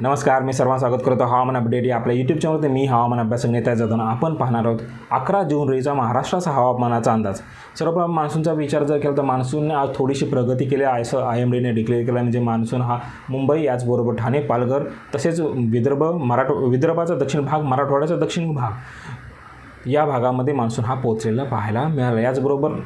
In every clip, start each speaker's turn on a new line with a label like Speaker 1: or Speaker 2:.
Speaker 1: नमस्कार मी सर्वांना स्वागत करतो. हवामान अपडेट या आपल्या यूट्यूब चॅनलवरती. मी हवामान अभ्यास नेता जाताना आपण पाहणार आहोत अकरा जून रोजीचा महाराष्ट्राचा हवामानाचा अंदाज. सर्वप्रथम मान्सूनचा विचार जर केला तर मान्सूनने आज थोडीशी प्रगती केली आहे असं आय एम डीने डिक्लेअर केलं म्हणजे मान्सून हा मुंबई याचबरोबर ठाणे पालघर तसेच विदर्भ मराठ विदर्भाचा दक्षिण भाग मराठवाड्याचा दक्षिण भाग. या भागामध्ये मान्सून हा पोचलेला पाहायला मिळाला. याचबरोबर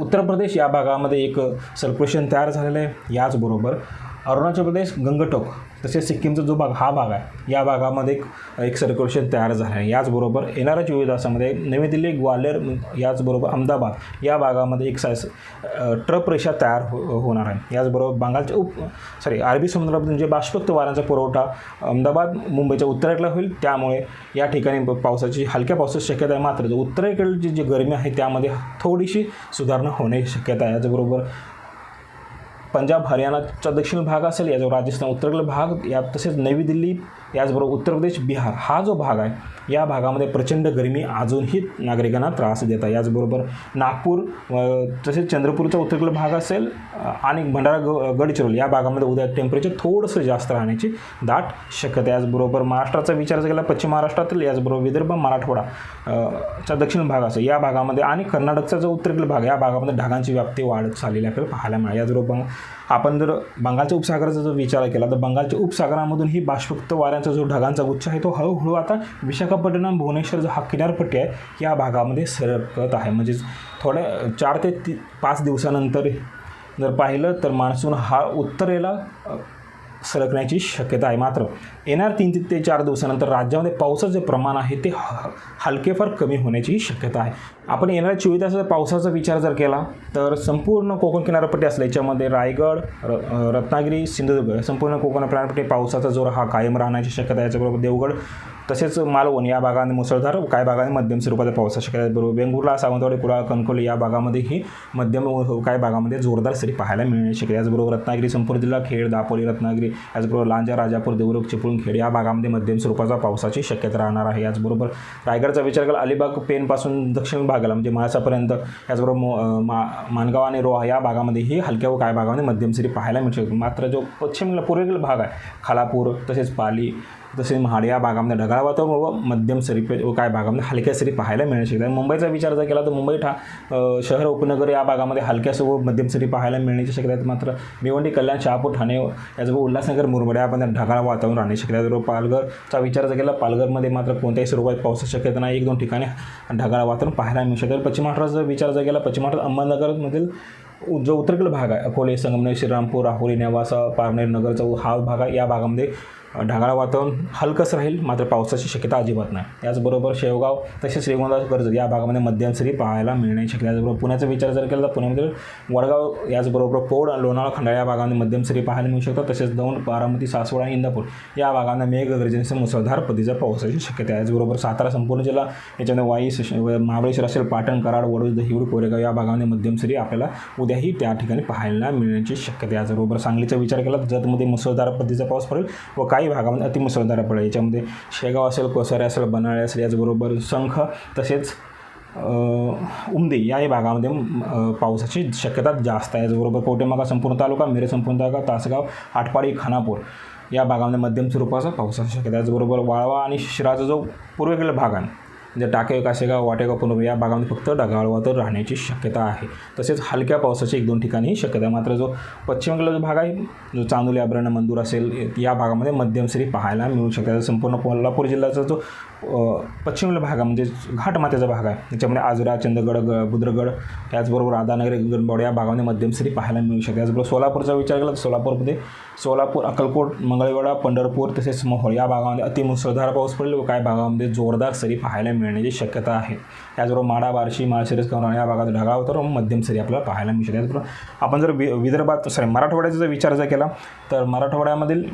Speaker 1: उत्तर प्रदेश या भागामध्ये एक सर्क्युलेशन तयार झालेलं आहे. याचबरोबर अरुणाचल प्रदेश गंगटोक तसेच सिक्कीमचा जो भाग हा भाग आहे या भागामध्ये एक एक सर्क्युलेशन तयार झालं आहे. याचबरोबर येणाऱ्या चोवीस तासामध्ये नवी दिल्ली ग्वाल्हेर याचबरोबर अहमदाबाद या भागामध्ये एक सायस ट्रप रेषा तयार हो होणार आहे. याचबरोबर बंगालच्या उप सॉरी अरबी समुद्रामधून जे बाष्पक्त वाऱ्यांचा पुरवठा अहमदाबाद मुंबईच्या उत्तरेकडे होईल. त्यामुळे या ठिकाणी पावसाची हलक्या पावसाची शक्यता आहे मात्र जो उत्तरेकडची जी गरमी आहे त्यामध्ये थोडीशी सुधारणा होण्याची शक्यता आहे. याचबरोबर पंजाब हरियाणाचा दक्षिण भाग असेल याच्यावर राजस्थान उत्तरेकडील भाग या तसेच नवी दिल्ली याचबरोबर उत्तर प्रदेश बिहार हा जो भाग आहे या भागामध्ये प्रचंड गरमी अजूनही नागरिकांना त्रास देत आहे. याचबरोबर नागपूर तसेच चंद्रपूरचा उत्तरेकडील भाग असेल आणि भंडारा ग गडचिरोली या भागामध्ये उद्या टेम्परेचर थोडंसं जास्त राहण्याची दाट शक्यता याचबरोबर महाराष्ट्राचा विचार जर केला पश्चिम महाराष्ट्रातील याचबरोबर विदर्भ मराठवाडा चा दक्षिण भाग असेल या भागामध्ये आणि कर्नाटकचा जो उत्तरेकडील भाग आहे, या भागामध्ये ढगांची व्याप्ती वाढत चाललेली आपल्याला पाहायला मिळाली. याचबरोबर आपण जर बंगालच्या उपसागराचा जर विचार केला तर बंगालच्या उपसागरामधून ही बाष्पयुक्त समुद्राचा जो ढगांचा गुच्छ आहे तो हळूहळू आता विशाखापट्टणम भुवनेश्वर जो हा किनारपट्टी आहे या भागामध्ये सरकत आहे. म्हणजेच थोड्या चार ते ती पाच दिवसानंतर जर पाहिलं तर मान्सून हा उत्तरेला सरकण्याची शक्यता आहे मात्र येणार तीन ते- चार दिवसानंतर राज्यामध्ये पावसाचं जे प्रमाण आहे ते ह- हलकेफार कमी होण्याची शक्यता आहे. आपण येणाऱ्या चोवीस तासाचा पावसाचा विचार जर केला तर संपूर्ण कोकण किनारपट्टी असल्या याच्यामध्ये रायगड र रत्नागिरी सिंधुदुर्ग संपूर्ण कोकण किनारपट्टी पावसाचा जोर हा कायम राहण्याची शक्यता आहे. याच्याबरोबर देवगड तसेच मालवण या भागामध्ये मुसळधार काही भागामध्ये मध्यम स्वरूपाचा पाऊस शक्यता बरोबर. वेंगुर्ला सावंतवाडी कुडाळ कणकोली या भागामध्येही मध्यम हो काही भागामध्ये जोरदार सरी पाहायला मिळण्याची शक्यता याचबरोबर रत्नागिरी संपूर्ण जिल्हा खेड दापोली रत्नागिरी याचबरोबर लांजा राजापूर देवरुख चिपळूण खेड या भागामध्ये मध्यम स्वरूपाचा पावसाची शक्यता राहणार आहे. याचबरोबर रायगडचा विचार केला अलिबाग पेनपासून दक्षिण भागाला म्हणजे महाराष्ट्रापर्यंत याचबरोबर मा मानगाव आणि रोहा या भागामध्येही हलक्या व काही भागामध्ये मध्यम सरी पाहायला मिळू शकते मात्र जो पश्चिमेला पूर्वेकडील भाग आहे खालापूर तसेच पाली तसे महाड या भागामध्ये ढगाळ वातावरण व मध्यम सरी पे- व भागामध्ये हलक्या सरी पाहायला मिळू शकतात. मुंबईचा विचार जर केला तर मुंबई ठा शहर उपनगर या भागामध्ये हलक्या व मध्यम सरी पाहायला मिळण्याची शक्यता आहेत. मात्र भिवंडी कल्याण शहापूर ठाणे याचबरोबर उल्हासनगर मुरबाड यामध्ये ढगाळ वातावरण राहण्याची शक्यता आहे. पालघरचा विचार जर केला पालघरमध्ये मात्र कोणत्याही स्वरूपात पावसाची शक्यता नाही. एक दोन ठिकाणी ढगाळ वातावरण पाहायला मिळू शकेल. पश्चिम महाराष्ट्राचा विचार जर केला पश्चिम महाराष्ट्र अहमदनगरमधील जो उत्तरेकडील भाग आहे अकोले संगमनेर श्रीरामपूर राहुरी नेवासा पारनेर नगरचा हा भाग आहे या भागामध्ये ढगाळ वातावरण हलकंच राहील मात्र पावसाची शक्यता अजिबात नाही. याचबरोबर शेवगाव तसेच श्रीगोंदा कर्जत या भागामध्ये मध्यम सरी पाहायला मिळण्याची शक्यता आहे. पुण्याचा विचार जर केला तर पुण्यामध्ये वडगाव याचबरोबर पोड लोणावळा खंडाळा या भागामध्ये मध्यम सरी पाहायला मिळू शकतात. तसेच दौंड बारामती सासवड आणि इंदापूर या भागांना मेघगर्जनेसह मुसळधार पद्धतीचा पावसाची शक्यता आहे. याचबरोबर सातारा संपूर्ण जिल्हा याच्यामध्ये वाई व महाबळेश्वर असेल पाटण कराड वडोद दहिवड कोरेगाव या भागामध्ये मध्यम सरी आपल्याला उद्याही त्या ठिकाणी पाहायला मिळण्याची शक्यता आहे. याचबरोबर सांगलीचा विचार केला तर जतमध्ये मुसळधार पद्धतीचा पाऊस पडेल व काही भागामध्ये अतिमुसळधार पडेल. याच्यामध्ये शेगाव असेल कोसारे असेल बनाळे असेल याचबरोबर संख तसेच अ, उमदी याही भागामध्ये पावसाची शक्यता जास्त आहे. याचबरोबर कवटेमाका संपूर्ण तालुका मिरे संपूर्ण तालुका तासगाव आटपाडी खानापूर या भागामध्ये मध्यम स्वरूपाचा पावसाची शक्यता याचबरोबर वाळवा आणि शिराचा जो पूर्वेकडील भाग आहे म्हणजे टाके कासेगाव वाटेगाव पुनर्व या भागामध्ये फक्त ढगाळ वातावरण राहण्याची शक्यता आहे. तसेच हलक्या पावसाची एक दोन ठिकाणी शक्यता आहे. मात्र जो पश्चिम पश्चिमेकडला जो भाग आहे जो चांदोली अभयारण्य मंदूर असेल या भागामध्ये मध्यम सरी पाहायला मिळू शकतात. संपूर्ण कोल्हापूर जिल्ह्याचा जो पश्चिम भाग आहे म्हणजे घाटमात्याचा भाग आहे त्याच्यामध्ये आजरा चंदगड ग बुद्रगड त्याचबरोबर राधानगरी गणबावड या भागामध्ये मध्यम सरी पाहायला मिळू शकते त्याचबरोबर सोलापूरचा विचार केला तर सोलापूरमध्ये सोलापूर अक्कलकोट मंगळवेढा पंढरपूर तसेच मोहोळ या भागामध्ये अतिमुसळधार पाऊस पडेल. व काही भागामध्ये जोरदार सरी पाहायला मिळण्याची म्हणजे शक्यता आहे. त्याचबरोबर माडा बार्शी माळशिरस कवरा या भागात ढगाव तर मध्यम सरी आपल्याला पाहायला मिळू त्याचबरोबर आपण जर वि विदर्भात सॉरी मराठवाड्याचा जर विचार जर केला तर मराठवाड्यामधील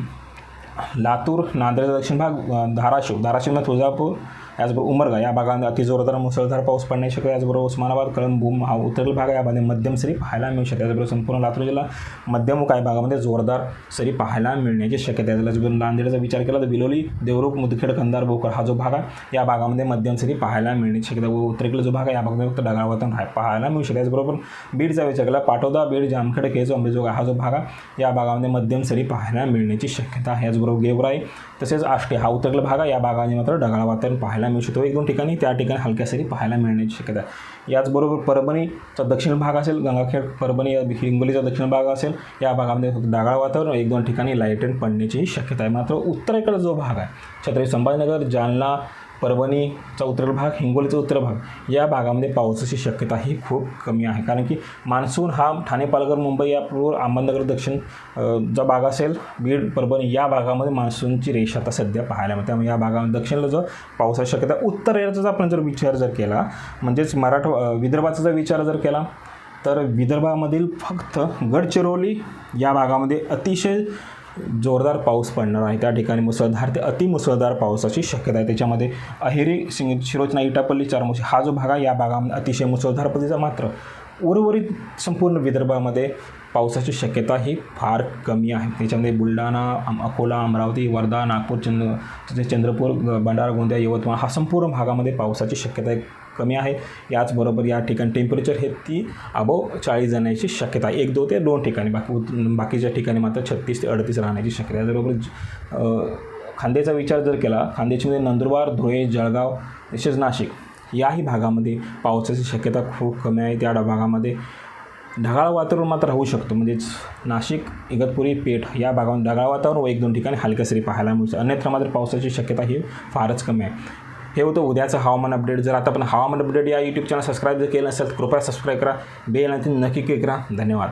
Speaker 1: लातूर नांदेडचा दक्षिण भाग धाराशिव धाराशिवमध्ये तुळजापूर याचबरोबर उमरगा या भागामध्ये अति जोरदार मुसळधार पाऊस पडण्याची शक्यता याचबरोबर उस्मानाबाद कळंबूम हा उत्तरेल भाग यामध्ये मध्यम सरी पाहायला मिळू शकते त्याचबरोबर संपूर्ण लातूर जिल्हा मध्यम काही भागामध्ये जोरदार सरी पाहायला मिळण्याची शक्यता आहे. त्याचबरोबर नांदेडचा विचार केला तर बिलोली देवरूप मुदखेड कंधार भोकर हा जो भाग आहे या भागामध्ये मध्यम सरी पाहायला मिळण्याची शक्यता व उत्तरेकडे जो भाग आहे या भागामध्ये फक्त ढगाळ वातावरण आहे पाहायला मिळू शकते. त्याचबरोबर बीडचा विचार केला पाटोदा बीड जामखेड केज अंबेजोग हा जो भाग आहे या भागामध्ये मध्यम सरी पाहायला मिळण्याची शक्यता आहे. याचबरोबर गेवराई तसेच आष्टे हा उत्तरेकडे भाग आहे. या भागाने मात्र ढगाळ वातावरण पाहायला मिळू शकतो. एक दोन ठिकाणी त्या ठिकाणी हलक्या सरी पाहायला मिळण्याची शक्यता आहे. याचबरोबर परभणीचा दक्षिण भाग असेल गंगाखेड परभणी या हिंगोलीचा दक्षिण भाग असेल या भागामध्ये फक्त डागाळ वातावरण एक दोन ठिकाणी लाइट रेन पडण्याची शक्यता आहे. मात्र उत्तरेकडे जो भाग आहे छत्रपती संभाजीनगर जालना परभणीचा उत्तर भाग हिंगोलीचा उत्तर भाग या भागामध्ये पावसाची शक्यता ही खूप कमी आहे. कारण की मान्सून हा ठाणे पालघर मुंबई या पूर्व अहमदनगर दक्षिण जो भाग असेल बीड परभणी या भागामध्ये मान्सूनची रेषा आता सध्या पाहायला मिळते. त्यामुळे या भागामध्ये दक्षिणला जो पावसाची शक्यता उत्तरेचा जर आपण जर विचार जर केला म्हणजेच मराठवा विदर्भाचा जर विचार जर केला तर विदर्भामधील फक्त गडचिरोली या भागामध्ये अतिशय जोरदार पाऊस पडणार आहे. त्या ठिकाणी मुसळधार ते अतिमुसळधार पावसाची शक्यता आहे. त्याच्यामध्ये अहेरी सिंग शिरोचना इटापल्ली चारमोशी हा जो भाग आहे या भागामध्ये अतिशय मुसळधार पद्धतीचा मात्र उर्वरित संपूर्ण विदर्भामध्ये पावसाची शक्यता ही फार कमी आहे. त्याच्यामध्ये बुलढाणा अकोला अमरावती वर्धा नागपूर चंद्र चंद्रपूर भंडारा गोंदिया यवतमाळ हा संपूर्ण भागामध्ये पावसाची शक्यता आहे. कमी आहे. याचबरोबर या ठिकाणी टेम्परेचर हे ती अबव चाळीस जाण्याची शक्यता आहे. एक दो ते दोन ठिकाणी. बाकी बाकीच्या ठिकाणी मात्र छत्तीस ते अडतीस राहण्याची शक्यता आहे. त्याचबरोबर खांद्याचा विचार जर केला खांद्याच्यामध्ये नंदुरबार धुळे जळगाव तसेच नाशिक याही भागामध्ये पावसाची शक्यता खूप कमी आहे. त्या भागामध्ये ढगाळ वातावरण मात्र राहू शकतो. म्हणजेच नाशिक इगतपुरी पेठ या भागामध्ये ढगाळ वातावरण व एक दोन ठिकाणी हलक्या सरी पाहायला मिळू शकते अन्यथा मात्र पावसाची शक्यता ही फारच कमी आहे. हे होतं उद्याचं हवामान अपडेट जर आता आपण हवामान अपडेट या यूट्यूब चॅनल सबस्क्राईब जर केलं नसेल तर कृपया सबस्क्राईब करा. बेल आणि नक्की क्लिक करा. धन्यवाद.